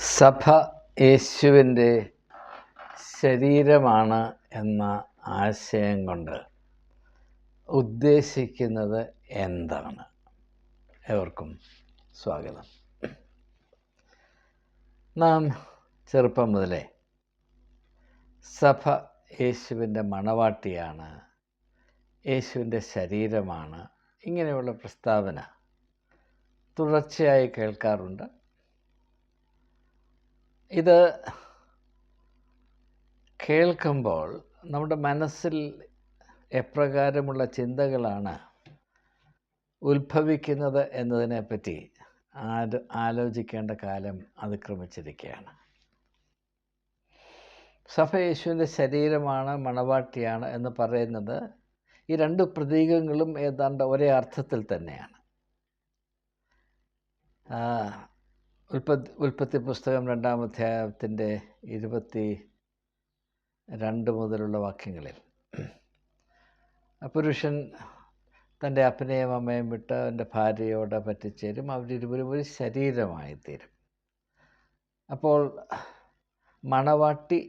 സഭ യേശുവിന്റെ ശരീരമാണ് എന്ന ആശയം കൊണ്ട് ഉദ്ദേശിക്കുന്നത് എന്താണ്? എവർക്കും സ്വാഗതം. നാം ചെറുപ്പം മുതലേ സഭ യേശുവിന്റെ മണവാട്ടിയാണ് യേശുവിന്റെ ശരീരമാണ് ഇങ്ങനെയുള്ള പ്രസ്താവന തുടർച്ചയായി കേൾക്കാറുണ്ട്. ഇത് കേൾക്കുമ്പോൾ നമ്മുടെ മനസ്സിൽ എപ്രകാരമുള്ള ചിന്തകളാണ് ഉത്ഭവിക്കുന്നത് എന്നതിനെപ്പറ്റി ആര് ആലോചിക്കേണ്ട കാലം അതിക്രമിച്ചിരിക്കുകയാണ്. സഭ യേശുവിന്റെ ശരീരമാണ് മണവാട്ടിയാണ് എന്ന് പറയുന്നത് ഈ രണ്ട് പ്രതീകങ്ങളും ഏതാണ്ട് ഒരേ അർത്ഥത്തിൽ തന്നെയാണ്. ഉൽപ്പത്തി ഉൽപ്പത്തി പുസ്തകം രണ്ടാം അധ്യായത്തിന്റെ ഇരുപത്തി രണ്ട് മുതലുള്ള വാക്യങ്ങളിൽ. പുരുഷൻ തന്റെ അപ്പനെയും അമ്മയും വിട്ട് അവന്റെ ഭാര്യയോട് പറ്റിച്ചേരും. അവരിരുവരും ഒരു ശരീരമായി തീരും അപ്പോൾ മണവാട്ടി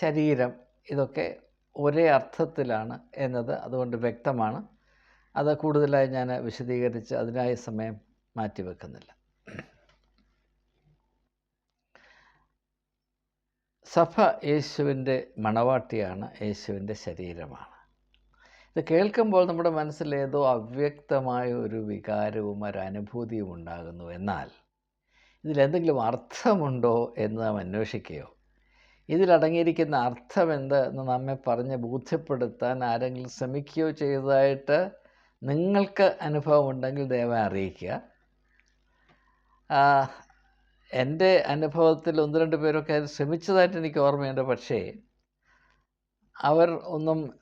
ശരീരം ഇതൊക്കെ ഒരേ അർത്ഥത്തിലാണ് എന്നത് അതുകൊണ്ട് വ്യക്തമാണ്. അത് കൂടുതലായി ഞാൻ വിശദീകരിച്ച് അതിനായി സമയം മാറ്റിവെക്കുന്നില്ല. സഭ യേശുവിന്റെ മണവാട്ടിയാണ് യേശുവിന്റെ ശരീരമാണ്. ഇത് കേൾക്കുമ്പോൾ നമ്മുടെ മനസ്സിൽ ഏതോ അവ്യക്തമായ ഒരു വികാരവും ഒരു അനുഭൂതിയും ഉണ്ടാകുന്നു. എന്നാൽ ഇതിലെന്തെങ്കിലും അർത്ഥമുണ്ടോ എന്ന് നാം അന്വേഷിക്കുകയോ ഇതിലടങ്ങിയിരിക്കുന്ന അർത്ഥം എന്ത് എന്ന് നമ്മെ പറഞ്ഞ് ബോധ്യപ്പെടുത്താൻ ആരെങ്കിലും ശ്രമിക്കുകയോ ചെയ്തതായിട്ട് നിങ്ങൾക്ക് അനുഭവമുണ്ടെങ്കിൽ ദയവായി അറിയിക്കുക. എന്റെ അനുഭവത്തിൽ ഒന്ന് രണ്ട് പേരൊക്കെ അത് ശ്രമിച്ചതായിട്ട് എനിക്ക് ഓർമ്മയുണ്ട്. പക്ഷേ അവർ ഒന്നും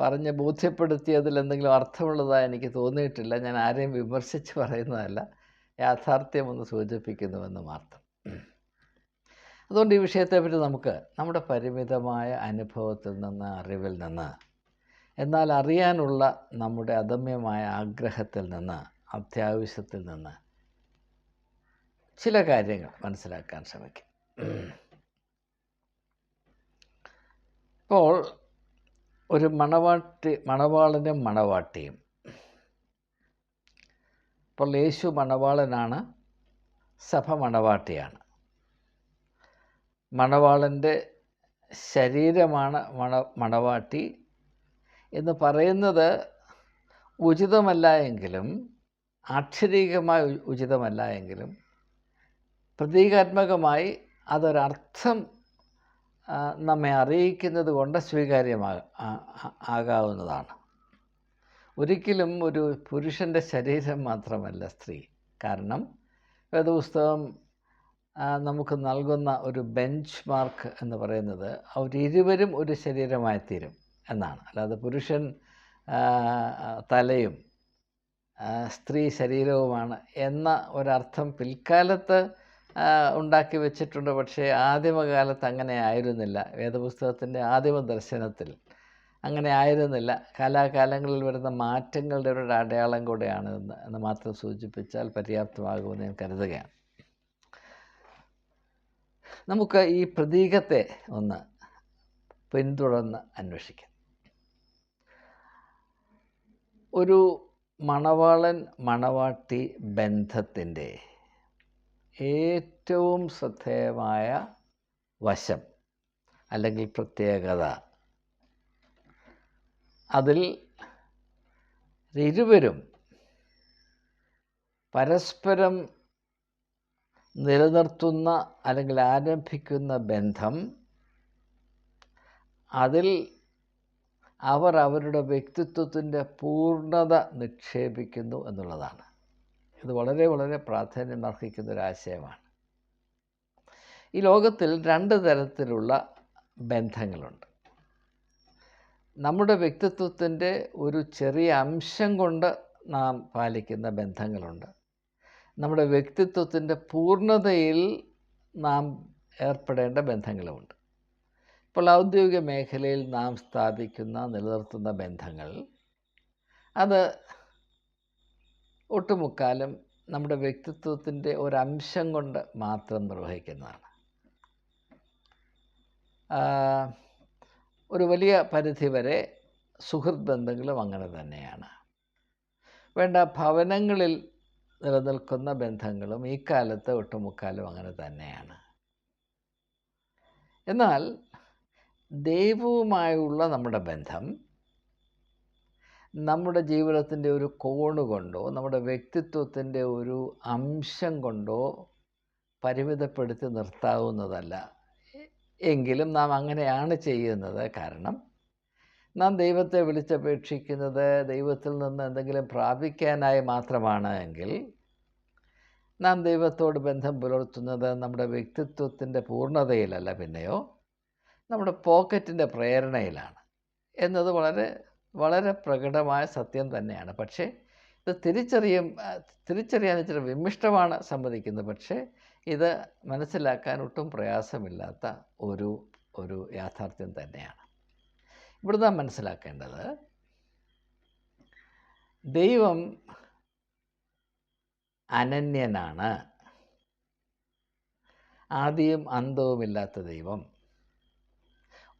പറഞ്ഞ് ബോധ്യപ്പെടുത്തിയതിൽ എന്തെങ്കിലും അർത്ഥമുള്ളതായി എനിക്ക് തോന്നിയിട്ടില്ല. ഞാൻ ആരെയും വിമർശിച്ച് പറയുന്നതല്ല. യാഥാർത്ഥ്യം ഒന്ന് സൂചിപ്പിക്കുന്നുവെന്ന് മാത്രം. അതുകൊണ്ട് ഈ വിഷയത്തെപ്പറ്റി നമുക്ക് നമ്മുടെ പരിമിതമായ അനുഭവത്തിൽ നിന്ന് അറിവിൽ നിന്ന് എന്നാൽ അറിയാനുള്ള നമ്മുടെ അദമ്യമായ ആഗ്രഹത്തിൽ നിന്ന് അത്യാവശ്യത്തിൽ നിന്ന് ചില കാര്യങ്ങൾ മനസ്സിലാക്കാൻ ശ്രമിക്കും. ഇപ്പോൾ ഒരു മണവാട്ടി മണവാളനും മണവാട്ടിയും ഇപ്പോൾ യേശു മണവാളനാണ് സഭ മണവാട്ടിയാണ്. മണവാളന്റെ ശരീരമാണ് മണ മണവാട്ടി എന്ന് പറയുന്നത് ഉചിതമല്ല എങ്കിലും ആക്ഷരീകമായി ഉചിതമല്ല എങ്കിലും പ്രതീകാത്മകമായി അതൊരർത്ഥം നമ്മെ അറിയിക്കുന്നത് കൊണ്ട് സ്വീകാര്യമാ ആകാവുന്നതാണ്. ഒരിക്കലും ഒരു പുരുഷന്റെ ശരീരം മാത്രമല്ല സ്ത്രീ. കാരണം വേദപുസ്തകം നമുക്ക് നൽകുന്ന ഒരു ബെഞ്ച് മാർക്ക് എന്ന് പറയുന്നത് അവരിരുവരും ഒരു ശരീരമായി തീരും എന്നാണ്. അല്ലാതെ പുരുഷൻ തലയും സ്ത്രീ ശരീരവുമാണ് എന്ന ഒരർത്ഥം പിൽക്കാലത്ത് ഉണ്ടാക്കി വെച്ചിട്ടുണ്ട്. പക്ഷേ ആദിമകാലത്ത് അങ്ങനെ ആയിരുന്നില്ല. വേദപുസ്തകത്തിന്റെ ആദിമ ദർശനത്തിൽ അങ്ങനെ ആയിരുന്നില്ല. കാലാകാലങ്ങളിൽ വരുന്ന മാറ്റങ്ങളുടെ ഒരു അടയാളം കൂടെയാണ് എന്ന് മാത്രം സൂചിപ്പിച്ചാൽ പര്യാപ്തമാകുമെന്ന് ഞാൻ കരുതുകയാണ്. നമുക്ക് ഈ പ്രതീകത്തെ ഒന്ന് പിന്തുടർന്ന് അന്വേഷിക്കാം. ഒരു മണവാളൻ മണവാട്ടി ബന്ധത്തിന്റെ ഏറ്റവും ശ്രദ്ധേയമായ വശം അല്ലെങ്കിൽ പ്രത്യേകത. അതിൽ ഇരുവരും പരസ്പരം നിലനിർത്തുന്ന അല്ലെങ്കിൽ ആരംഭിക്കുന്ന ബന്ധം അതിൽ അവർ അവരുടെ വ്യക്തിത്വത്തിന്റെ പൂർണത നിക്ഷേപിക്കുന്നു എന്നുള്ളതാണ്. ഇത് വളരെ വളരെ പ്രാധാന്യം അർഹിക്കുന്ന ഒരു ആശയമാണ് ഈ ലോകത്തിൽ രണ്ട് തരത്തിലുള്ള ബന്ധങ്ങളുണ്ട്. നമ്മുടെ വ്യക്തിത്വത്തിന്റെ ഒരു ചെറിയ അംശം കൊണ്ട് നാം പാലിക്കുന്ന ബന്ധങ്ങളുണ്ട്. നമ്മുടെ വ്യക്തിത്വത്തിന്റെ പൂർണതയിൽ നാം ഏർപ്പെടേണ്ട ബന്ധങ്ങളുമുണ്ട്. ഇപ്പോൾ ഔദ്യോഗിക മേഖലയിൽ നാം സ്ഥാപിക്കുന്ന നിലനിർത്തുന്ന ബന്ധങ്ങൾ അത് ഒട്ടുമുക്കാലും നമ്മുടെ വ്യക്തിത്വത്തിന്റെ ഒരംശം കൊണ്ട് മാത്രം നിർവഹിക്കുന്നതാണ്. ഒരു വലിയ പരിധി വരെ സുഹൃത്ത് ബന്ധങ്ങളും അങ്ങനെ തന്നെയാണ്. വേണ്ട ഭവനങ്ങളിൽ നിലനിൽക്കുന്ന ബന്ധങ്ങളും ഈ കാലത്ത് ഒട്ടുമുക്കാലും അങ്ങനെ തന്നെയാണ്. എന്നാൽ ദൈവവുമായുള്ള നമ്മുടെ ബന്ധം നമ്മുടെ ജീവിതത്തിന്റെ ഒരു കോണ് കൊണ്ടോ നമ്മുടെ വ്യക്തിത്വത്തിന്റെ ഒരു അംശം കൊണ്ടോ പരിമിതപ്പെടുത്തി നിർത്താവുന്നതല്ല. എങ്കിലും നാം അങ്ങനെയാണ് ചെയ്യുന്നത്. കാരണം നാം ദൈവത്തെ വിളിച്ചപേക്ഷിക്കുന്നത് ദൈവത്തിൽ നിന്ന് എന്തെങ്കിലും പ്രാപിക്കാനായി മാത്രമാണ് എങ്കിൽ നാം ദൈവത്തോട് ബന്ധം പുലർത്തുന്നത് നമ്മുടെ വ്യക്തിത്വത്തിന്റെ പൂർണതയിലല്ല പിന്നെയോ നമ്മുടെ പോക്കറ്റിന്റെ പ്രേരണയിലാണ്. എന്നത് വളരെ വളരെ പ്രകടമായ സത്യം തന്നെയാണ്. പക്ഷേ ഇത് തിരിച്ചറിയും തിരിച്ചറിയാൻ ഇച്ചിരി വിമിഷ്ടമാണ് സമ്മതിക്കുന്നത്. പക്ഷേ ഇത് മനസ്സിലാക്കാൻ ഒട്ടും പ്രയാസമില്ലാത്ത ഒരു ഒരു യാഥാർത്ഥ്യം തന്നെയാണ്. ഇവിടെ നാം മനസ്സിലാക്കേണ്ടത് ദൈവം അനന്യനാണ്. ആദിയും അന്തവുമില്ലാത്ത ദൈവം.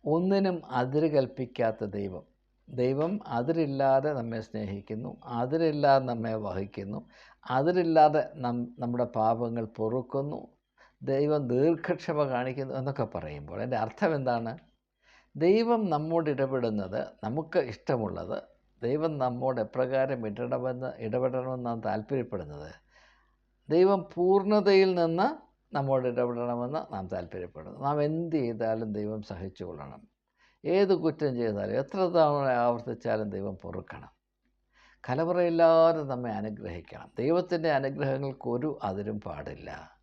ഒന്നിനും അതിര് കൽപ്പിക്കാത്ത ദൈവം. ദൈവം അതിരില്ലാതെ നമ്മെ സ്നേഹിക്കുന്നു അതിരില്ലാതെ നമ്മെ വഹിക്കുന്നു അതിരില്ലാതെ നം നമ്മുടെ പാപങ്ങൾ പൊറുക്കുന്നു ദൈവം ദീർഘക്ഷമ കാണിക്കുന്നു എന്നൊക്കെ പറയുമ്പോൾ എന്റെ അർത്ഥം എന്താണ്? ദൈവം നമ്മോട് ഇടപെടുന്നത് നമുക്ക് ഇഷ്ടമുള്ളത് ദൈവം നമ്മോട് എപ്രകാരം ഇടണമെന്ന് ഇടപെടണമെന്ന് നാം താല്പര്യപ്പെടുന്നത് ദൈവം പൂർണതയിൽ നിന്ന് നമ്മോട് ഇടപെടണമെന്ന് നാം താല്പര്യപ്പെടുന്നു. നാം എന്ത് ചെയ്താലും ദൈവം സഹിച്ചു കൊള്ളണം ഏത് കുറ്റം ചെയ്താലും എത്ര തവണ ആവർത്തിച്ചാലും ദൈവം പൊറുക്കണം. കലവറയില്ലാതെ നമ്മെ അനുഗ്രഹിക്കണം. ദൈവത്തിന്റെ അനുഗ്രഹങ്ങൾക്ക് ഒരു അതിരും പാടില്ല.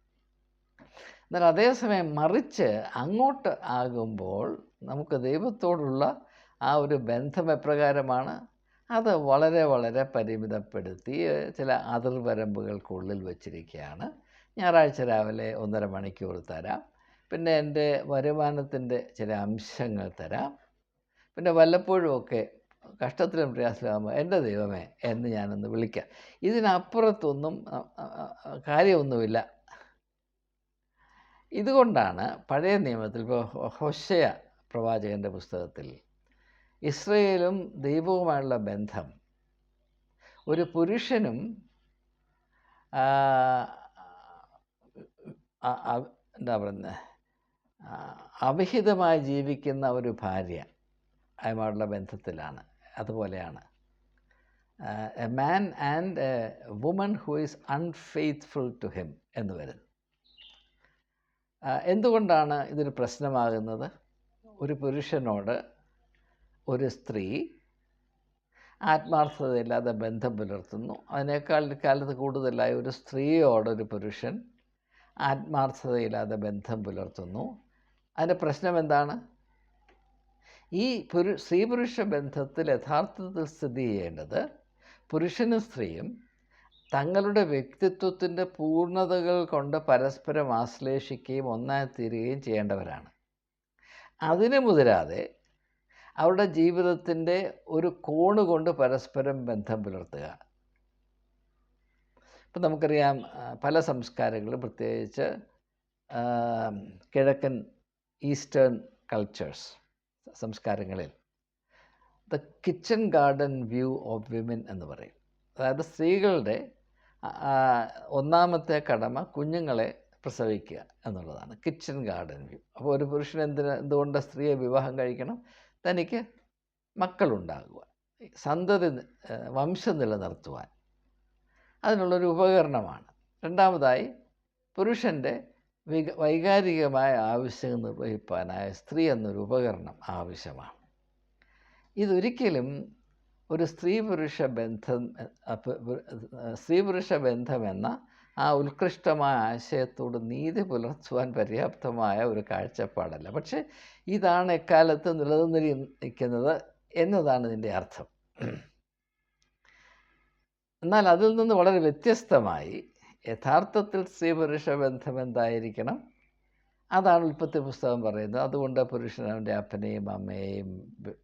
എന്നാൽ അതേസമയം മറിച്ച് അങ്ങോട്ട് ആകുമ്പോൾ നമുക്ക് ദൈവത്തോടുള്ള ആ ഒരു ബന്ധം എപ്രകാരമാണ്? അത് വളരെ വളരെ പരിമിതപ്പെടുത്തി ചില അതിർവരമ്പുകൾക്കുള്ളിൽ വച്ചിരിക്കുകയാണ്. ഞായറാഴ്ച രാവിലെ ഒന്നര മണിക്കൂർ തരാം. പിന്നെ എന്റെ വരുമാനത്തിന്റെ ചില അംശങ്ങൾ തരാം. പിന്നെ വല്ലപ്പോഴും ഒക്കെ കഷ്ടത്തിലും പ്രയാസമാകുമ്പോൾ എന്റെ ദൈവമേ എന്ന് ഞാനൊന്ന് വിളിക്കാം. ഇതിനപ്പുറത്തൊന്നും കാര്യമൊന്നുമില്ല. ഇതുകൊണ്ടാണ് പഴയ നിയമത്തിൽ ഇപ്പോൾ ഹൊശയ പ്രവാചകന്റെ പുസ്തകത്തിൽ ഇസ്രയേലും ദൈവവുമായുള്ള ബന്ധം. ഒരു പുരുഷനും എന്താ പറയുന്നത് അവിഹിതമായി ജീവിക്കുന്ന ഒരു ഭാര്യ അതുമായുള്ള ബന്ധത്തിലാണ്. അതുപോലെയാണ്. A man and a woman who is unfaithful to him എന്ന് വരുന്നു. എന്തുകൊണ്ടാണ് ഇതൊരു പ്രശ്നമാകുന്നത്? ഒരു പുരുഷനോട് ഒരു സ്ത്രീ ആത്മാർത്ഥതയില്ലാതെ ബന്ധം പുലർത്തുന്നു. അതിനേക്കാൾ കാലത്ത് കൂടുതലായി ഒരു സ്ത്രീയോടൊരു പുരുഷൻ ആത്മാർത്ഥതയില്ലാതെ ബന്ധം പുലർത്തുന്നു. അതിന്റെ പ്രശ്നം എന്താണ് ഈ പുരു സ്ത്രീ പുരുഷ ബന്ധത്തിൽ യഥാർത്ഥത്തിൽ സ്ഥിതി ചെയ്യേണ്ടത് പുരുഷനും സ്ത്രീയും തങ്ങളുടെ വ്യക്തിത്വത്തിന്റെ പൂർണതകൾ കൊണ്ട് പരസ്പരം ആശ്ലേഷിക്കുകയും ഒന്നായി തീരുകയും ചെയ്യേണ്ടവരാണ്. അതിന് മുതിരാതെ അവരുടെ ജീവിതത്തിന്റെ ഒരു കോണ് കൊണ്ട് പരസ്പരം ബന്ധം പുലർത്തുക. ഇപ്പം നമുക്കറിയാം പല സംസ്കാരങ്ങളും പ്രത്യേകിച്ച് കിഴക്കൻ ഈസ്റ്റേൺ കൾച്ചേഴ്സ് സംസ്കാരങ്ങളിൽ. The kitchen garden view of women എന്ന് പറയും. അതായത് സ്ത്രീകളുടെ ഒന്നാമത്തെ കടമ കുഞ്ഞുങ്ങളെ പ്രസവിക്കുക എന്നുള്ളതാണ്. Kitchen garden view. അപ്പോൾ ഒരു പുരുഷൻ എന്തിന് എന്തുകൊണ്ട് സ്ത്രീയെ വിവാഹം കഴിക്കണം? തനിക്ക് മക്കളുണ്ടാകുക സന്തതി വംശം നിലനിർത്തുവാൻ. അതിനുള്ളൊരു ഉപകരണമാണ്. രണ്ടാമതായി പുരുഷന്റെ വിക വൈകാരികമായ ആവശ്യം നിർവഹിപ്പാനായ സ്ത്രീ എന്നൊരു ഉപകരണം ആവശ്യമാണ്. ഇതൊരിക്കലും ഒരു സ്ത്രീ പുരുഷ ബന്ധം സ്ത്രീ പുരുഷ ബന്ധമെന്ന ആ ഉത്കൃഷ്ടമായ ആശയത്തോട് നീതി പുലർത്തുവാൻ പര്യാപ്തമായ ഒരു കാഴ്ചപ്പാടല്ല. പക്ഷേ ഇതാണ് എക്കാലത്ത് നിലനിന്നിരിക്കുന്നത് എന്നതാണ് ഇതിന്റെ അർത്ഥം. എന്നാൽ അതിൽ നിന്ന് വളരെ വ്യത്യസ്തമായി യഥാർത്ഥത്തിൽ സ്ത്രീ പുരുഷ ബന്ധം എന്തായിരിക്കണം അതാണ് ഉൽപ്പത്തി പുസ്തകം പറയുന്നത്. അതുകൊണ്ട് പുരുഷൻ അവന്റെ അപ്പനെയും അമ്മയെയും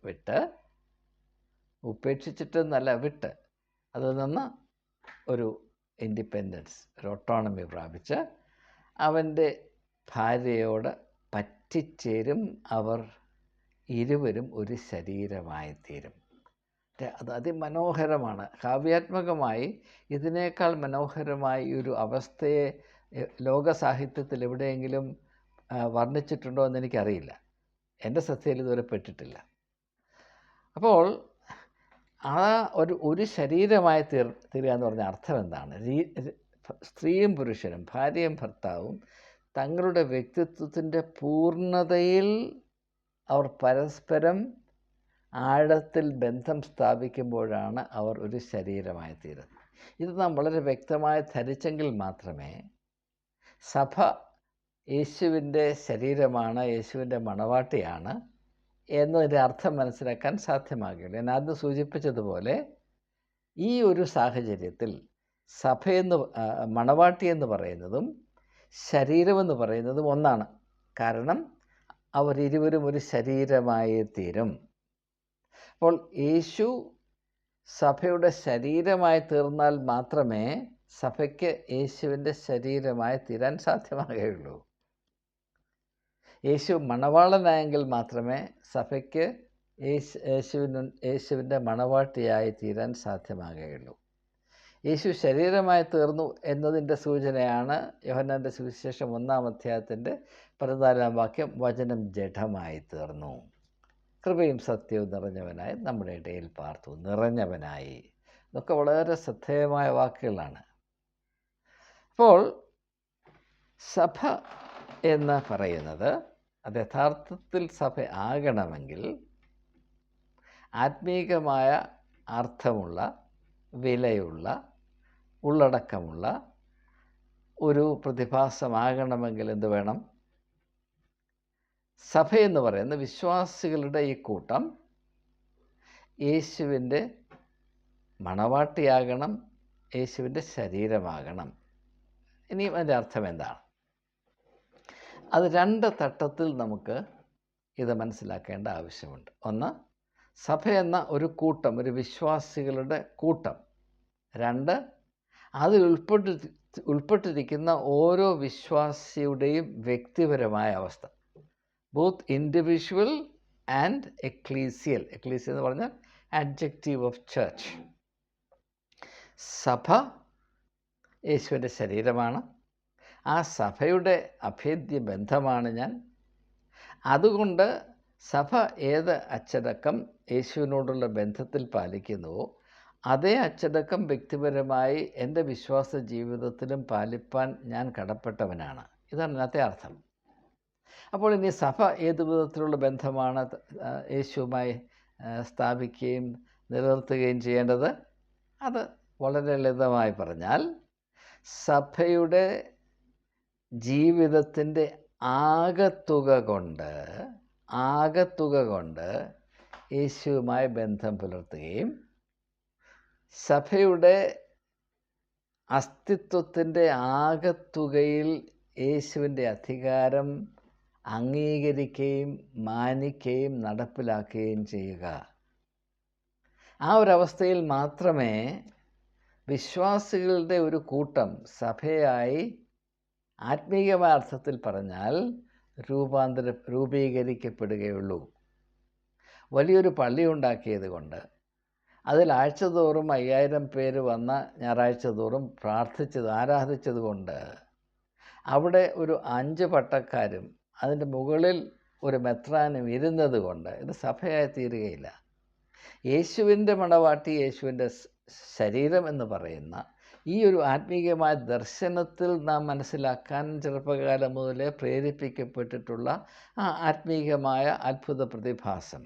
വിട്ട് ഉപേക്ഷിച്ചിട്ടെന്നല്ല വിട്ട് അതിൽ നിന്ന് ഒരു ഇൻഡിപെൻഡൻസ് ഒരു ഓട്ടോണമി പ്രാപിച്ച് അവന്റെ ഭാര്യയോട് പറ്റിച്ചേരും. അവർ ഇരുവരും ഒരു ശരീരമായി തീരും അത് അതിമനോഹരമാണ്. കാവ്യാത്മകമായി ഇതിനേക്കാൾ മനോഹരമായി ഒരു അവസ്ഥയെ ലോക സാഹിത്യത്തിൽ എവിടെയെങ്കിലും വർണിച്ചിട്ടുണ്ടോ എന്ന് എനിക്കറിയില്ല. എന്റെ ശ്രദ്ധയിൽ ഇതുവരെ പെട്ടിട്ടില്ല. അപ്പോൾ ആ ഒരു ഒരു ശരീരമായി തീർ തീരുക എന്ന് പറഞ്ഞ അർത്ഥം എന്താണ്? സ്ത്രീയും പുരുഷനും ഭാര്യയും ഭർത്താവും തങ്ങളുടെ വ്യക്തിത്വത്തിന്റെ പൂർണതയിൽ അവർ പരസ്പരം ആഴത്തിൽ ബന്ധം സ്ഥാപിക്കുമ്പോഴാണ് അവർ ഒരു ശരീരമായി തീരുന്നത് ഇത് നാം വളരെ വ്യക്തമായി ധരിച്ചെങ്കിൽ മാത്രമേ സഭ യേശുവിന്റെ ശരീരമാണ് യേശുവിന്റെ മണവാട്ടിയാണ് എന്നതിന്റെ അർത്ഥം മനസ്സിലാക്കാൻ സാധ്യമാകുകയുള്ളൂ. ഞാൻ ആദ്യം സൂചിപ്പിച്ചതുപോലെ ഈ ഒരു സാഹചര്യത്തിൽ സഭയെന്ന് മണവാട്ടി എന്ന് പറയുന്നതും ശരീരമെന്ന് പറയുന്നതും ഒന്നാണ്. കാരണം അവരിരുവരും ഒരു ശരീരമായി തീരും അപ്പോൾ യേശു സഭയുടെ ശരീരമായി തീർന്നാൽ മാത്രമേ സഭയ്ക്ക് യേശുവിന്റെ ശരീരമായി തീരാൻ സാധ്യമാകുകയുള്ളൂ. യേശു മണവാളനായെങ്കിൽ മാത്രമേ സഭയ്ക്ക് യേശു യേശുവിന് യേശുവിന്റെ മണവാട്ടിയായി തീരാൻ സാധ്യമാകുകയുള്ളൂ. യേശു ശരീരമായി തീർന്നു എന്നതിന്റെ സൂചനയാണ് യോഹന്നാന്റെ സുവിശേഷം ഒന്നാം അധ്യായത്തിന്റെ പതിനാലാം വാക്യം വചനം ജഡമായി തീർന്നു. കൃപയും സത്യവും നിറഞ്ഞവനായി നമ്മുടെ ഇടയിൽ പാർത്തു. നിറഞ്ഞവനായി. ഇതൊക്കെ വളരെ ശ്രദ്ധേയമായ വാക്കുകളാണ്. അപ്പോൾ സഭ എന്ന് പറയുന്നത് അത് യഥാർത്ഥത്തിൽ സഭ ആകണമെങ്കിൽ ആത്മീകമായ അർത്ഥമുള്ള വിലയുള്ള ഉള്ളടക്കമുള്ള ഒരു പ്രതിഭാസമാകണമെങ്കിൽ എന്ത് വേണം? സഭയെന്ന് പറയുന്ന വിശ്വാസികളുടെ ഈ കൂട്ടം യേശുവിന്റെ മണവാട്ടിയാകണം യേശുവിന്റെ ശരീരമാകണം. ഇനിയും അതിന്റെ അർത്ഥം എന്താണ്? അത് രണ്ട് തട്ടത്തിൽ നമുക്ക് ഇത് മനസ്സിലാക്കേണ്ട ആവശ്യമുണ്ട്. ഒന്ന് സഭ എന്ന ഒരു കൂട്ടം ഒരു വിശ്വാസികളുടെ കൂട്ടം. രണ്ട് അതിൽ ഉൾപ്പെട്ടി ഉൾപ്പെട്ടിരിക്കുന്ന ഓരോ വിശ്വാസിയുടെയും വ്യക്തിപരമായ അവസ്ഥ. Both individual and ecclesial ecclesial എന്ന് പറഞ്ഞാൽ അഡ്ജക്റ്റീവ് ഓഫ് ചർച്ച് സഭ യേശുവിന്റെ ശരീരമാണ്. ആ സഭയുടെ അഭേദ്യ ബന്ധമാണ് ഞാൻ. അതുകൊണ്ട് സഭ ഏത് അച്ചടക്കം യേശുവിനോടുള്ള ബന്ധത്തിൽ പാലിക്കുന്നുവോ അതേ അച്ചടക്കം വ്യക്തിപരമായി എന്റെ വിശ്വാസ ജീവിതത്തിലും പാലിപ്പാൻ ഞാൻ കടപ്പെട്ടവനാണ്. ഇതാണ് ഇന്നത്തെ അർത്ഥം. അപ്പോൾ ഇനി സഭ ഏത് വിധത്തിലുള്ള ബന്ധമാണ് യേശുവുമായി സ്ഥാപിക്കുകയും നിലനിർത്തുകയും ചെയ്യേണ്ടത്? അത് വളരെ ലളിതമായി പറഞ്ഞാൽ സഭയുടെ ജീവിതത്തിന്റെ ആകത്തുക കൊണ്ട് ആകത്തുക കൊണ്ട് യേശുവുമായി ബന്ധം പുലർത്തുകയും സഭയുടെ അസ്തിത്വത്തിന്റെ ആകത്തുകയിൽ യേശുവിന്റെ അധികാരം അംഗീകരിക്കുകയും മാനിക്കുകയും നടപ്പിലാക്കുകയും ചെയ്യുക. ആ ഒരവസ്ഥയിൽ മാത്രമേ വിശ്വാസികളുടെ ഒരു കൂട്ടം സഭയായി ആത്മീയമായ അർത്ഥത്തിൽ പറഞ്ഞാൽ രൂപാന്തര രൂപീകരിക്കപ്പെടുകയുള്ളൂ. വലിയൊരു പള്ളി ഉണ്ടാക്കിയത് കൊണ്ട് അതിൽ ആഴ്ചതോറും അയ്യായിരം പേര് വന്ന ഞായറാഴ്ച തോറും പ്രാർത്ഥിച്ചത് ആരാധിച്ചത് കൊണ്ട് അവിടെ ഒരു അഞ്ച് പട്ടക്കാരും അതിന്റെ മുകളിൽ ഒരു മെത്രാനും ഇരുന്നത് കൊണ്ട് ഇത് സഭയായി തീരുകയില്ല. യേശുവിന്റെ മണവാട്ടി യേശുവിന്റെ ശരീരം എന്ന് പറയുന്ന ഈ ഒരു ആത്മീയമായ ദർശനത്തിൽ നാം മനസ്സിലാക്കാൻ ചെറുപ്പകാലം മുതലേ പ്രേരിപ്പിക്കപ്പെട്ടിട്ടുള്ള ആ ആത്മീയമായ അത്ഭുത പ്രതിഭാസം.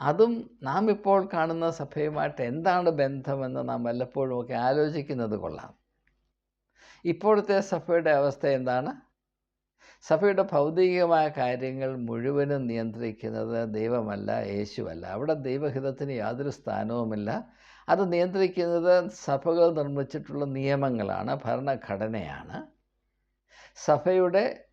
അതും നാം ഇപ്പോൾ കാണുന്ന സഭയുമായിട്ട് എന്താണ് ബന്ധമെന്ന് നാം വല്ലപ്പോഴും ഒക്കെ ആലോചിക്കുന്നത് കൊള്ളാം. ഇപ്പോഴത്തെ സഭയുടെ അവസ്ഥ എന്താണ്? സഭയുടെ ഭൗതികമായ കാര്യങ്ങൾ മുഴുവനും നിയന്ത്രിക്കുന്നത് ദൈവമല്ല യേശുവല്ല. അവിടെ ദൈവഹിതത്തിന് യാതൊരു സ്ഥാനവുമില്ല. അത് നിയന്ത്രിക്കുന്നത് സഭകൾ നിർമ്മിച്ചിട്ടുള്ള നിയമങ്ങളാണ് ഭരണഘടനയാണ്. സഭയുടെ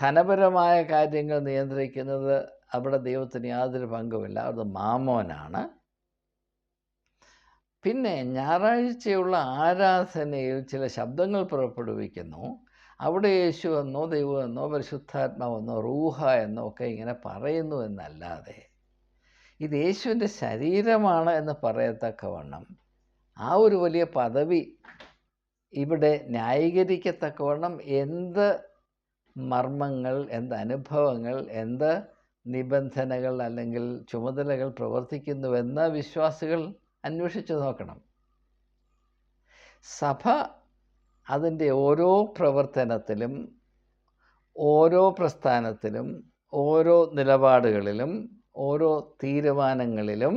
ധനപരമായ കാര്യങ്ങൾ നിയന്ത്രിക്കുന്നത് അവിടെ ദൈവത്തിന് യാതൊരു പങ്കുമില്ല. അത് മാമോനാണ്. പിന്നെ ഞായറാഴ്ചയുള്ള ആരാധനയിൽ ചില ശബ്ദങ്ങൾ പുറപ്പെടുവിക്കുന്നു. അവിടെ യേശു എന്നോ ദൈവം എന്നോ പരിശുദ്ധാത്മാവെന്നോ റൂഹ എന്നോ ഒക്കെ ഇങ്ങനെ പറയുന്നു എന്നല്ലാതെ ഇത് യേശുവിന്റെ ശരീരമാണ് എന്ന് പറയത്തക്കവണ്ണം ആ ഒരു വലിയ പദവി ഇവിടെ ന്യായീകരിക്കത്തക്കവണ്ണം എന്ത് മർമ്മങ്ങൾ എന്ത് അനുഭവങ്ങൾ എന്ത് നിബന്ധനകൾ അല്ലെങ്കിൽ ചുമതലകൾ പ്രവർത്തിക്കുന്നുവെന്ന് വിശ്വാസികൾ അന്വേഷിച്ചു നോക്കണം. സഭ അതിന്റെ ഓരോ പ്രവർത്തനത്തിലും ഓരോ പ്രസ്ഥാനത്തിലും ഓരോ നിലപാടുകളിലും ഓരോ തീരുമാനങ്ങളിലും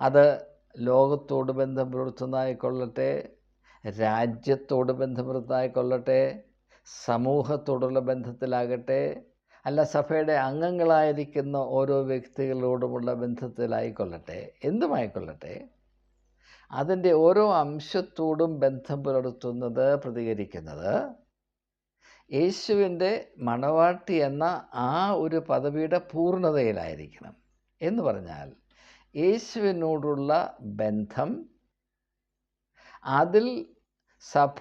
അത് ലോകത്തോട് ബന്ധം പുലർത്തുന്നതായിക്കൊള്ളട്ടെ രാജ്യത്തോട് ബന്ധം പുലർത്തുന്നതായിക്കൊള്ളട്ടെ സമൂഹത്തോടുള്ള ബന്ധത്തിലാകട്ടെ അല്ല സഭയുടെ അംഗങ്ങളായിരിക്കുന്ന ഓരോ വ്യക്തികളോടുമുള്ള ബന്ധത്തിലായിക്കൊള്ളട്ടെ എന്തുമായിക്കൊള്ളട്ടെ? അതിന്റെ ഓരോ അംശത്തോടും ബന്ധം പുലർത്തുന്നത് പ്രതികരിക്കുന്നത്. യേശുവിന്റെ മണവാട്ടി എന്ന ആ ഒരു പദവിയുടെ പൂർണതയിലായിരിക്കണം എന്ന് പറഞ്ഞാൽ യേശുവിനോടുള്ള ബന്ധം അതിൽ സഭ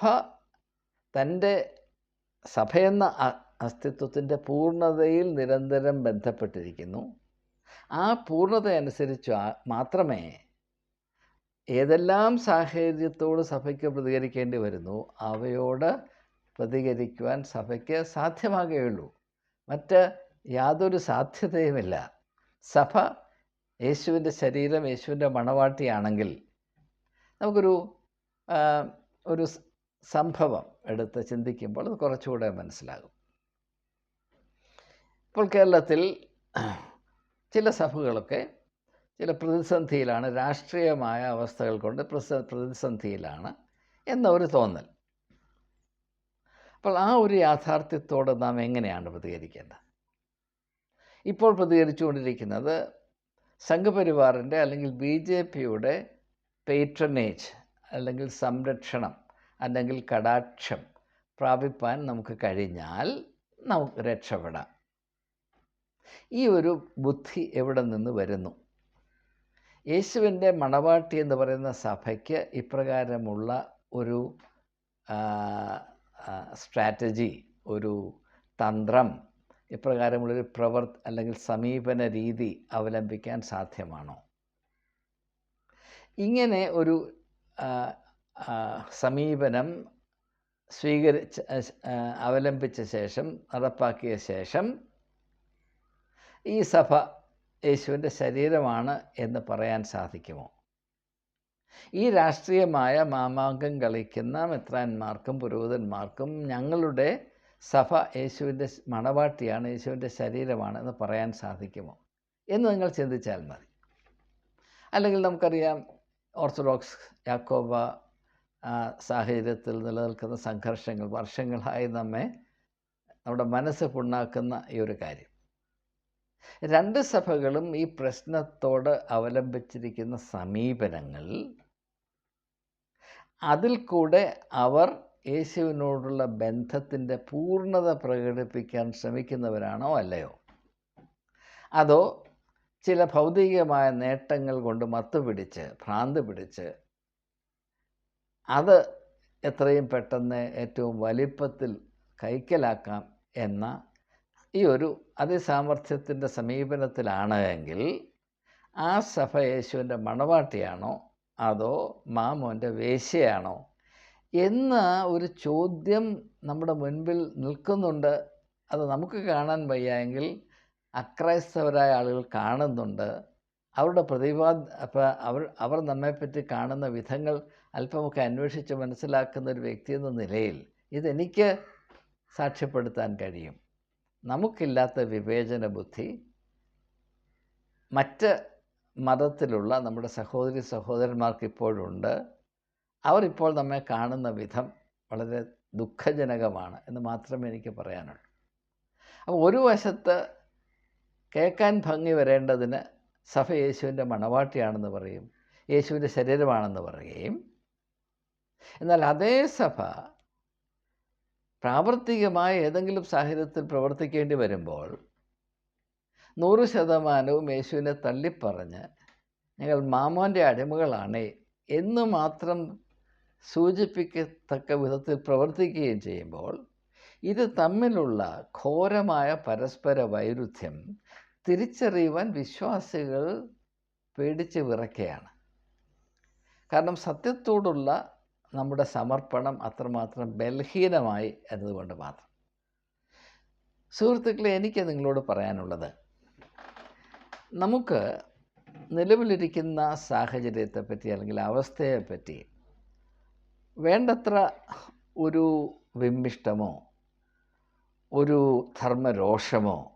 തന്റെ സഭയെന്ന അസ്തിത്വത്തിന്റെ പൂർണതയിൽ നിരന്തരം ബന്ധപ്പെട്ടിരിക്കുന്നു. ആ പൂർണത അനുസരിച്ച് മാത്രമേ ഏതെല്ലാം സാഹചര്യത്തോട് സഭയ്ക്ക് പ്രതികരിക്കേണ്ടി വരുന്നു അവയോട് പ്രതികരിക്കുവാൻ സഭയ്ക്ക് സാധ്യമാകുകയുള്ളൂ മറ്റ് യാതൊരു സാധ്യതയുമില്ല. സഭ യേശുവിന്റെ ശരീരം യേശുവിന്റെ മണവാട്ടിയാണെങ്കിൽ നമുക്കൊരു ഒരു സംഭവം എടുത്ത് ചിന്തിക്കുമ്പോൾ അത് കുറച്ചുകൂടെ മനസ്സിലാകും. ഇപ്പോൾ കേരളത്തിൽ ചില സഭകളൊക്കെ ചില പ്രതിസന്ധിയിലാണ് രാഷ്ട്രീയമായ അവസ്ഥകൾ കൊണ്ട് പ്രതിസന്ധിയിലാണ് എന്ന ഒരു തോന്നൽ. അപ്പോൾ ആ ഒരു യാഥാർത്ഥ്യത്തോട് നാം എങ്ങനെയാണ് പ്രതികരിക്കേണ്ടത്? ഇപ്പോൾ പ്രതികരിച്ചുകൊണ്ടിരിക്കുന്നത് സംഘപരിവാറിന്റെ അല്ലെങ്കിൽ ബി ജെ പിയുടെ പേട്രനേജ് അല്ലെങ്കിൽ സംരക്ഷണം അല്ലെങ്കിൽ കടാക്ഷം പ്രാപിപ്പാൻ നമുക്ക് കഴിഞ്ഞാൽ നമുക്ക് രക്ഷപ്പെടാം. ഈ ഒരു ബുദ്ധി എവിടെ നിന്ന് വരുന്നു? യേശുവിന്റെ മണവാട്ടി എന്ന് പറയുന്ന സഭയ്ക്ക് ഇപ്രകാരമുള്ള ഒരു സ്ട്രാറ്റജി ഒരു തന്ത്രം ഇപ്രകാരമുള്ളൊരു പ്രവർ അല്ലെങ്കിൽ സമീപന രീതി അവലംബിക്കാൻ സാധ്യമാണോ? ഇങ്ങനെ ഒരു സമീപനം സ്വീകരിച്ച അവലംബിച്ച ശേഷം നടപ്പാക്കിയ ശേഷം ഈ സഭ യേശുവിന്റെ ശരീരമാണ് എന്ന് പറയാൻ സാധിക്കുമോ? ഈ രാഷ്ട്രീയമായ മാമാങ്കം കളിക്കുന്ന മിത്രാന്മാർക്കും പുരോഹിതന്മാർക്കും ഞങ്ങളുടെ സഭ യേശുവിന്റെ മണവാട്ടിയാണ് യേശുവിന്റെ ശരീരമാണ് എന്ന് പറയാൻ സാധിക്കുമോ? എന്ന് നിങ്ങൾ ചിന്തിച്ചാൽ മതി. അല്ലെങ്കിൽ നമുക്കറിയാം ഓർത്തഡോക്സ് യാക്കോബ സാഹചര്യത്തിൽ നിലനിൽക്കുന്ന സംഘർഷങ്ങൾ വർഷങ്ങളായി നമ്മെ നമ്മുടെ മനസ്സ് പുണ്ണാക്കുന്ന ഈ ഒരു കാര്യം. രണ്ട് സഭകളും ഈ പ്രശ്നത്തോട് അവലംബിച്ചിരിക്കുന്ന സമീപനങ്ങൾ അതിൽ കൂടെ അവർ യേശുവിനോടുള്ള ബന്ധത്തിന്റെ പൂർണത പ്രകടിപ്പിക്കാൻ ശ്രമിക്കുന്നവരാണോ അല്ലയോ? അതോ ചില ഭൗതികമായ നേട്ടങ്ങൾ കൊണ്ട് മത്തുപിടിച്ച് ഭ്രാന്ത് പിടിച്ച് അത് എത്രയും പെട്ടെന്ന് ഏറ്റവും വലിപ്പത്തിൽ കൈക്കലാക്കാം എന്ന ഈ ഒരു അതിസാമർഥ്യത്തിന്റെ സമീപനത്തിലാണ് എങ്കിൽ ആ സഭ യേശുവിന്റെ മണവാട്ടിയാണോ അതോ മാമോന്റെ വേശ്യയാണോ എന്ന ഒരു ചോദ്യം നമ്മുടെ മുൻപിൽ നിൽക്കുന്നുണ്ട്. അത് നമുക്ക് കാണാൻ വയ്യായെങ്കിൽ അക്രൈസ്തവരായ ആളുകൾ കാണുന്നുണ്ട്. അവരുടെ പ്രതിഭാ അവർ അവർ നമ്മെപ്പറ്റി കാണുന്ന വിധങ്ങൾ അല്പമൊക്കെ അന്വേഷിച്ച് മനസ്സിലാക്കുന്ന ഒരു വ്യക്തി എന്ന നിലയിൽ ഇതെനിക്ക് സാക്ഷ്യപ്പെടുത്താൻ കഴിയും. നമുക്കില്ലാത്ത വിവേചന ബുദ്ധി മറ്റ് മതത്തിലുള്ള നമ്മുടെ സഹോദരി സഹോദരന്മാർക്ക് ഇപ്പോഴുണ്ട് അവരിപ്പോൾ നമ്മെ കാണുന്ന വിധം വളരെ ദുഃഖജനകമാണ് എന്ന് മാത്രമേ എനിക്ക് പറയാനുള്ളൂ. അപ്പോൾ ഒരു വശത്ത് കേൾക്കാൻ ഭംഗി വരേണ്ടതിന് സഭ യേശുവിന്റെ മണവാട്ടിയാണെന്ന് പറയും യേശുവിന്റെ ശരീരമാണെന്ന് പറയുകയും എന്നാൽ അതേ സഭ പ്രാവർത്തികമായ ഏതെങ്കിലും സാഹചര്യത്തിൽ പ്രവർത്തിക്കേണ്ടി വരുമ്പോൾ നൂറ് ശതമാനവും യേശുവിനെ തള്ളിപ്പറഞ്ഞ് ഞങ്ങൾ മാമോന്റെ അടിമകളാണ് എന്ന് മാത്രം സൂചിപ്പിക്കത്തക്ക വിധത്തിൽ പ്രവർത്തിക്കുകയും ചെയ്യുമ്പോൾ ഇത് തമ്മിലുള്ള ഘോരമായ പരസ്പര വൈരുദ്ധ്യം തിരിച്ചറിയുവാൻ വിശ്വാസികൾ പേടിച്ച് വിറയ്ക്കുകയാണ്. കാരണം സത്യത്തോടുള്ള നമ്മുടെ സമർപ്പണം അത്രമാത്രം ബലഹീനമായി എന്നതുകൊണ്ട് മാത്രം. സുഹൃത്തുക്കളെ എനിക്ക് നിങ്ങളോട് പറയാനുള്ളത് നമുക്ക് നിലവിലിരിക്കുന്ന സാഹചര്യത്തെപ്പറ്റി അല്ലെങ്കിൽ അവസ്ഥയെപ്പറ്റി വേണ്ടത്ര ഒരു വിമ്മിഷ്ടമോ ഒരു ധർമ്മരോഷമോ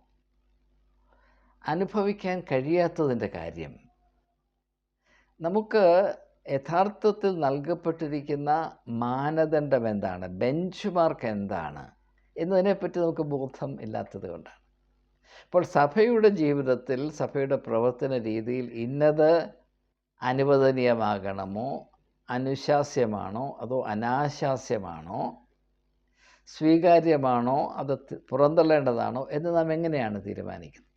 അനുഭവിക്കാൻ കഴിയാത്തതിന്റെ കാര്യം നമുക്ക് യഥാർത്ഥത്തിൽ നൽകപ്പെട്ടിരിക്കുന്ന മാനദണ്ഡം എന്താണ്? ബെഞ്ച് മാർക്ക് എന്താണ്? എന്നതിനെപ്പറ്റി നമുക്ക് ബോധം ഇല്ലാത്തത് കൊണ്ടാണ്. അപ്പോൾ സഭയുടെ ജീവിതത്തിൽ സഭയുടെ പ്രവർത്തന രീതിയിൽ ഇന്നത് അനുവദനീയമാകണമോ? അനുശാസ്യമാണോ? അതോ അനാശാസ്യമാണോ? സ്വീകാര്യമാണോ? അത് പുറന്തള്ളേണ്ടതാണോ? എന്ന് നാം എങ്ങനെയാണ് തീരുമാനിക്കുന്നത്?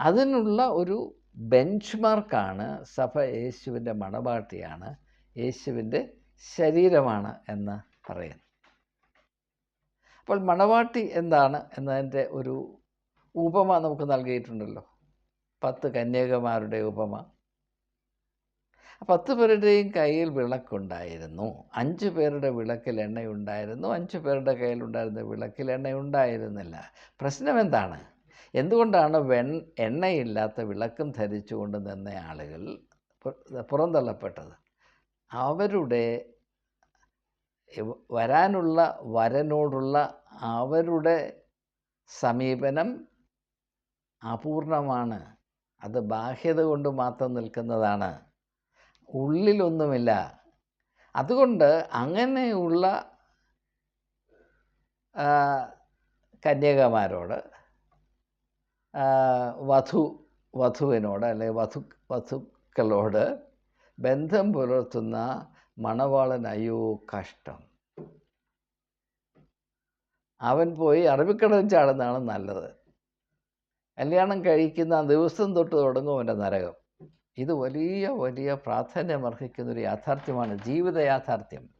അതിനുള്ള ഒരു ബെഞ്ച് മാർക്കാണ് സഭ യേശുവിന്റെ മണവാട്ടിയാണ് യേശുവിന്റെ ശരീരമാണ് എന്ന് പറയുന്നു അപ്പോൾ മണവാട്ടി എന്താണ് എന്നതിന്റെ ഒരു ഉപമ നമുക്ക് നൽകിയിട്ടുണ്ടല്ലോ. പത്ത് കന്യകമാരുടെ ഉപമ. പത്ത് പേരുടെയും കയ്യിൽ വിളക്കുണ്ടായിരുന്നു. അഞ്ച് പേരുടെ വിളക്കിൽ എണ്ണയുണ്ടായിരുന്നു. അഞ്ച് പേരുടെ കയ്യിലുണ്ടായിരുന്ന വിളക്കിൽ എണ്ണയുണ്ടായിരുന്നില്ല. പ്രശ്നം എന്താണ്? എന്തുകൊണ്ടാണ് വെൺ എണ്ണയില്ലാത്ത വിളക്കും ധരിച്ചുകൊണ്ട് നിന്ന ആളുകൾ പുറന്തള്ളപ്പെട്ടത്? അവരുടെ വരാനുള്ള വരനോടുള്ള അവരുടെ സമീപനം അപൂർണമാണ്. അത് ബാഹ്യത കൊണ്ട് മാത്രം നിൽക്കുന്നതാണ്. ഉള്ളിലൊന്നുമില്ല. അതുകൊണ്ട് അങ്ങനെയുള്ള കന്യകമാരോട് വധു വധുവിനോട് അല്ലെങ്കിൽ വധു വധുക്കളോട് ബന്ധം പുലർത്തുന്ന മണവാളൻ അയ്യോ കഷ്ടം. അവൻ പോയി അറബിക്കടലിൽ ചാടുന്നതാണ് നല്ലത്. കല്യാണം കഴിക്കുന്ന ദിവസം തൊട്ട് തുടങ്ങും അവന്റെ നരകം. ഇത് വലിയ വലിയ പ്രാധാന്യം ഒരു യാഥാർത്ഥ്യമാണ് ജീവിത യാഥാർത്ഥ്യം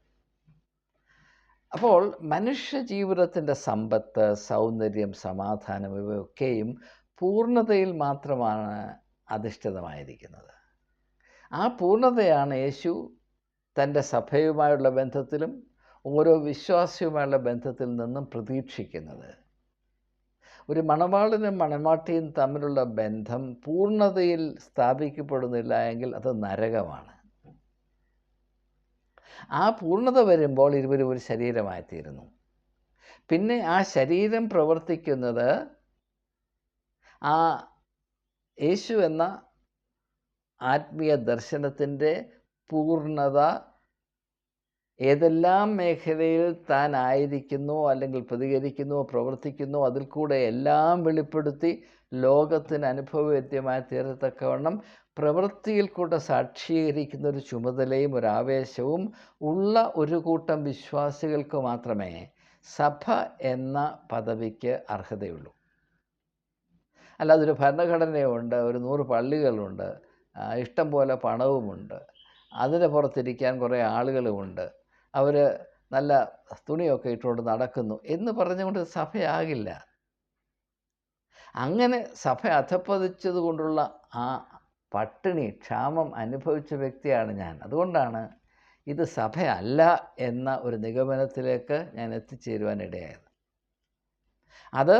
അപ്പോൾ മനുഷ്യ ജീവിതത്തിന്റെ സമ്പത്ത് സൗന്ദര്യം സമാധാനം ഇവയൊക്കെയും പൂർണതയിൽ മാത്രമാണ് അധിഷ്ഠിതമായിരിക്കുന്നത്. ആ പൂർണതയാണ് യേശു തന്റെ സഭയുമായുള്ള ബന്ധത്തിലും ഓരോ വിശ്വാസിയുമായുള്ള ബന്ധത്തിൽ നിന്നും പ്രതീക്ഷിക്കുന്നത്. ഒരു മണവാളനും മണവാട്ടിയും തമ്മിലുള്ള ബന്ധം പൂർണതയിൽ സ്ഥാപിക്കപ്പെടുന്നില്ല എങ്കിൽ അത് നരകമാണ്. ആ പൂർണത വരുമ്പോൾ ഇരുവരും ഒരു ശരീരമായിത്തീരുന്നു. പിന്നെ ആ ശരീരം പ്രവർത്തിക്കുന്നത് ആ യേശു എന്ന ആത്മീയ ദർശനത്തിന്റെ പൂർണത ഏതെല്ലാം മേഖലയിൽ താൻ ആയിരിക്കുന്നു അല്ലെങ്കിൽ പ്രതികരിക്കുന്നു പ്രവർത്തിക്കുന്നു അതിൽ കൂടെ എല്ലാം വെളിപ്പെടുത്തി ലോകത്തിന് അനുഭവവേദ്യമായി തീരത്തക്കവണ്ണം പ്രവൃത്തിയിൽ കൂടെ സാക്ഷീകരിക്കുന്ന ഒരു ചുമതലയും ഒരു ആവേശവും ഉള്ള ഒരു കൂട്ടം വിശ്വാസികൾക്ക് മാത്രമേ സഭ എന്ന പദവിക്ക് അർഹതയുള്ളൂ. അല്ലാതെ ഒരു ഭരണഘടനയുണ്ട് ഒരു നൂറ് പള്ളികളുണ്ട് ഇഷ്ടം പോലെ പണവുമുണ്ട് അതിന് പുറത്തിരിക്കാൻ കുറേ ആളുകളുമുണ്ട് അവർ നല്ല തുണിയൊക്കെ ഇട്ടുകൊണ്ട് നടക്കുന്നു എന്ന് പറഞ്ഞുകൊണ്ട് സഭയാകില്ല. അങ്ങനെ സഭ അധപ്പതിച്ചത് കൊണ്ടുള്ള ആ പട്ടിണി ക്ഷാമം അനുഭവിച്ച വ്യക്തിയാണ് ഞാൻ. അതുകൊണ്ടാണ് ഇത് സഭയല്ല എന്ന ഒരു നിഗമനത്തിലേക്ക് ഞാൻ എത്തിച്ചേരുവാനിടയായത്. അത്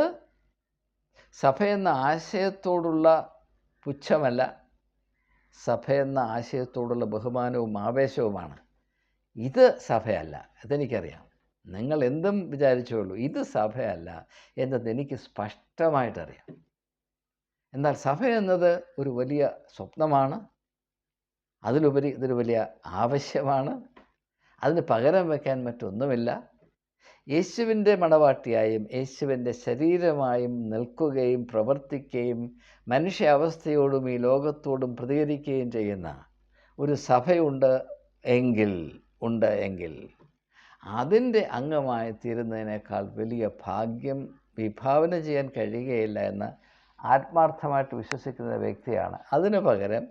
സഭ എന്ന ആശയത്തോടുള്ള പുച്ഛമല്ല സഭ എന്ന ആശയത്തോടുള്ള ബഹുമാനവും ആവേശവുമാണ്. ഇത് സഭയല്ല അതെനിക്കറിയാം. നിങ്ങൾ എന്തും വിചാരിച്ചോളൂ ഇത് സഭയല്ല എന്നത് എനിക്ക് സ്പഷ്ടമായിട്ടറിയാം. എന്നാൽ സഭ എന്നത് ഒരു വലിയ സ്വപ്നമാണ് അതിലുപരി ഇതൊരു വലിയ ആവശ്യമാണ്. അതിന് പകരം വയ്ക്കാൻ മറ്റൊന്നുമില്ല. യേശുവിന്റെ മണവാട്ടിയായും യേശുവിന്റെ ശരീരമായും നിൽക്കുകയും പ്രവർത്തിക്കുകയും മനുഷ്യാവസ്ഥയോടും ഈ ലോകത്തോടും പ്രതികരിക്കുകയും ചെയ്യുന്ന ഒരു സഭയുണ്ട് എങ്കിൽ ഉണ്ട് എങ്കിൽ. അതിന്റെ അംഗമായി തീരുന്നതിനേക്കാൾ വലിയ ഭാഗ്യം വിഭാവന ചെയ്യാൻ കഴിയുകയില്ല എന്ന് ആത്മാർത്ഥമായിട്ട് വിശ്വസിക്കുന്ന വ്യക്തിയാണ്. അതിനു പകരം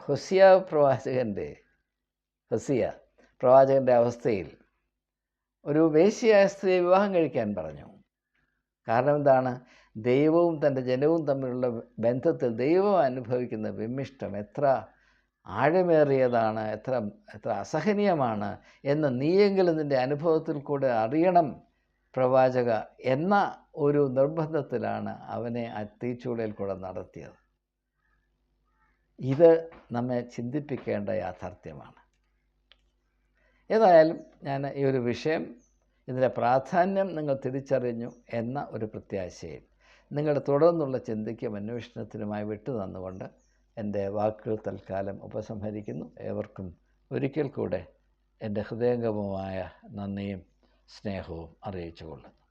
ഹൊസിയ പ്രവാചകന്റെ ഹൊസിയ പ്രവാചകന്റെ അവസ്ഥയിൽ ഒരു വേശ്യയായ സ്ത്രീയെ വിവാഹം കഴിക്കാൻ പറഞ്ഞു. കാരണം എന്താണ്? ദൈവവും തന്റെ ജനവും തമ്മിലുള്ള ബന്ധത്തിൽ ദൈവം അനുഭവിക്കുന്ന വിമിഷ്ടം എത്ര ആഴമേറിയതാണ് എത്ര എത്ര അസഹനീയമാണ് എന്ന് നീയെങ്കിലും നിന്റെ അനുഭവത്തിൽ കൂടെ അറിയണം പ്രവാചക എന്ന ഒരു നിർബന്ധത്തിലാണ് അവനെ ആ തീച്ചൂളയിൽ കൂടെ നടത്തിയത്. ഇത് നമ്മെ ചിന്തിപ്പിക്കേണ്ട യാഥാർത്ഥ്യമാണ്. ഏതായാലും ഞാൻ ഈ ഒരു വിഷയം ഇതിന്റെ പ്രാധാന്യം നിങ്ങൾ തിരിച്ചറിഞ്ഞു എന്ന ഒരു പ്രത്യാശയിൽ. നിങ്ങളുടെ തുടർന്നുള്ള ചിന്തയ്ക്കും അന്വേഷണത്തിനുമായി വിട്ടു തന്നുകൊണ്ട് എന്റെ വാക്കുകൾ തൽക്കാലം ഉപസംഹരിക്കുന്നു. ഏവർക്കും ഒരിക്കൽ കൂടെ എന്റെ ഹൃദയംഗമമായ നന്ദിയും സ്നേഹവും അറിയിച്ചുകൊള്ളുന്നു.